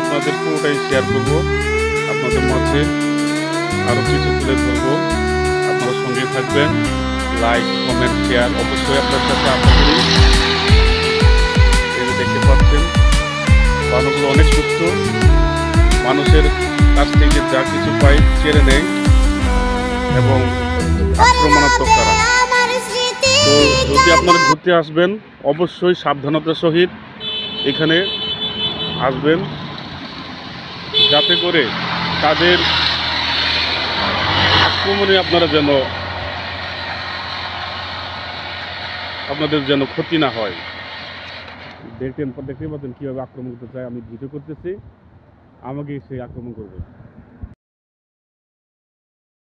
আপনাদের পুরোটাই শেয়ার করব। আপনাদের মাঝে আরও কিছু তুলে ধরবো। আপনারা সঙ্গে থাকবেন। লাইক কমেন্ট শেয়ার অবশ্যই আপনার সাথে আশা করি। দেখতে পাচ্ছেন, বানরগুলো অনেক সুস্থ। মানুষের কাছ থেকে যা কিছু পাই কেড়ে নেয়। এবং আক্রমণাত্মক তারা। তো যদি আপনারা ঘুরতে আসবেন, অবশ্যই সাবধানতার সহিত এখানে আসবেন। যাতে করে তাদের আক্রমণে আপনারা যেন, আপনাদের যেন ক্ষতি না হয়। দেখতেন দেখতে পাচ্ছেন কীভাবে আক্রমণ করতে চায়, আমি ভিডিও করতেছি। আমাকে সে আক্রমণ করবে।